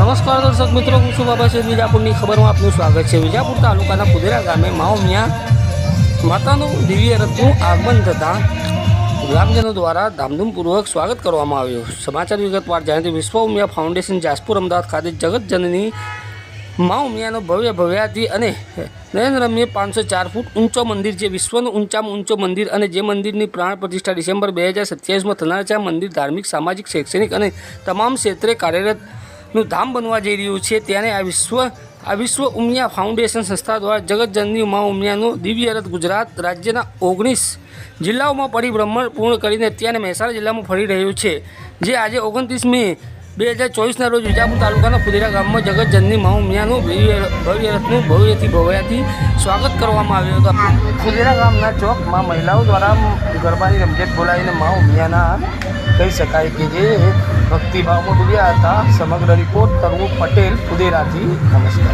નમસ્કાર દર્શક મિત્રો, હું છું બાબા છે વિજાપુરની ખબરમાં આપનું સ્વાગત છે. વિજાપુર તાલુકાના પુદેરા ગામે માઓમિયા માતાનું દિવ્ય રથનું આગમન થતાં ગ્રામજનો દ્વારા ધામધૂમપૂર્વક સ્વાગત કરવામાં આવ્યું. સમાચાર વિગતવાર જાણીતી વિશ્વ ઉમિયા ફાઉન્ડેશન જાસપુર અમદાવાદ ખાતે જગતજનની મા ઉમિયાનો ભવ્ય ભવ્યાથી અને નયનરમ્ય પાંચસો ચાર ફૂટ ઊંચો મંદિર જે વિશ્વનું ઊંચામાં ઊંચો મંદિર અને જે મંદિરની પ્રાણ પ્રતિષ્ઠા ડિસેમ્બર બે હજાર સત્યાવીસમાં થનાર છે. મંદિર ધાર્મિક, સામાજિક, શૈક્ષણિક અને તમામ ક્ષેત્રે કાર્યરતનું ધામ બનવા જઈ રહ્યું છે ત્યારે આ વિશ્વ આ વિશ્વ ઉમિયા ફાઉન્ડેશન સંસ્થા દ્વારા જગતજનની મા ઉમિયાનું દિવ્ય રથ ગુજરાત રાજ્યના ઓગણીસ જિલ્લાઓમાં પરિભ્રમણ પૂર્ણ કરીને અત્યારે મહેસાણા જિલ્લામાં ફરી રહ્યું છે. જે આજે ઓગણત્રીસ મે બે હજાર ચોવીસના રોજ વિજાપુર તાલુકાના ફુદેરા ગામમાં જગતજનની મા ઉમિયાનું ભવ્ય રથનું ભવ્યથી ભવ્યાથી સ્વાગત કરવામાં આવ્યું હતું. ફુદેરા ગામના ચોકમાં મહિલાઓ દ્વારા ગરબાની રમઝટ બોલાવીને મા ઉમિયાના કહી શકાય કે જે ભક્તિભાવમાં ડૂબ્યા હતા. સમગ્ર રિપોર્ટ તરવું પટેલ ઉદેરાથી નમસ્કાર.